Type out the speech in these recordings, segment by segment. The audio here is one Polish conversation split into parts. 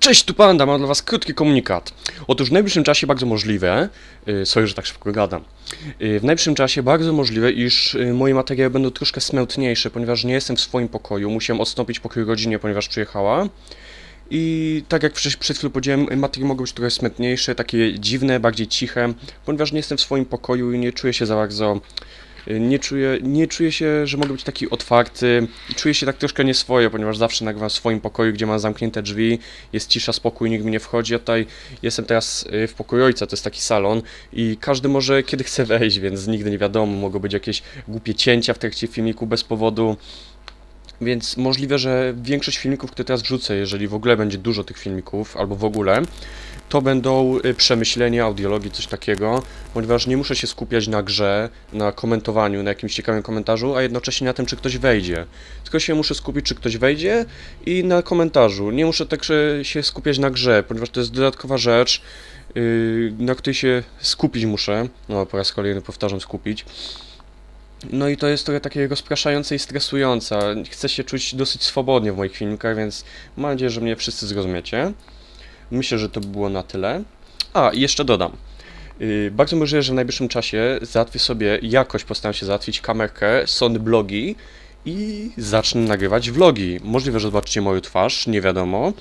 Cześć, tu Panda, mam dla Was krótki komunikat. Otóż w najbliższym czasie bardzo możliwe, yy, sorry, że tak szybko gadam, yy, w najbliższym czasie bardzo możliwe, iż yy, moje materiały będą troszkę smętniejsze, ponieważ nie jestem w swoim pokoju, musiałem odstąpić pokój rodzinie, ponieważ przyjechała. I tak jak przed chwilą powiedziałem, materiały mogą być trochę smętniejsze, takie dziwne, bardziej ciche, ponieważ nie jestem w swoim pokoju i nie czuję się za bardzo nie czuję, nie czuję się, że mogę być taki otwarty. Czuję się tak troszkę nieswoje, ponieważ zawsze nagrywam w swoim pokoju, gdzie mam zamknięte drzwi, jest cisza, spokój, nikt mi nie wchodzi. Ja tutaj jestem teraz y, w pokoju ojca, to jest taki salon i każdy może kiedy chce wejść, więc nigdy nie wiadomo, mogą być jakieś głupie cięcia w trakcie filmiku bez powodu. Więc możliwe, że większość filmików, które teraz wrzucę, jeżeli w ogóle będzie dużo tych filmików, albo w ogóle, to będą y, przemyślenia, audiologii, coś takiego, ponieważ nie muszę się skupiać na grze, na komentowaniu, na jakimś ciekawym komentarzu, a jednocześnie na tym, czy ktoś wejdzie. Tylko się muszę skupić, czy ktoś wejdzie i na komentarzu. Nie muszę także się skupiać na grze, ponieważ to jest dodatkowa rzecz, yy, na której się skupić muszę. No, po raz kolejny powtarzam, skupić. No i to jest trochę takie rozpraszające i stresujące. Chcę się czuć dosyć swobodnie w moich filmikach, więc mam nadzieję, że mnie wszyscy zrozumiecie. Myślę, że to by było na tyle. A, i jeszcze dodam. Yy, bardzo możliwe, że w najbliższym czasie załatwię sobie, jakoś postaram się załatwić kamerkę, Sony blogi i zacznę nagrywać vlogi. Możliwe, że zobaczycie moją twarz, nie wiadomo.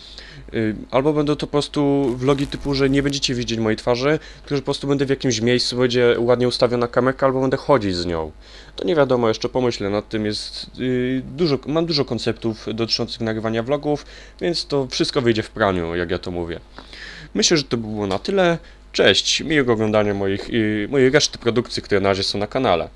Yy, Albo będą to po prostu vlogi typu, że nie będziecie widzieć mojej twarzy, tylko że po prostu będę w jakimś miejscu, będzie ładnie ustawiona kamerka, albo będę chodzić z nią. To nie wiadomo, jeszcze pomyślę nad tym. Jest yy, dużo, mam dużo konceptów dotyczących nagrywania vlogów, więc to wszystko wyjdzie w praniu, jak ja to mówię. Myślę, że to by było na tyle. Cześć, miłego oglądania moich, yy, mojej reszty produkcji, które na razie są na kanale.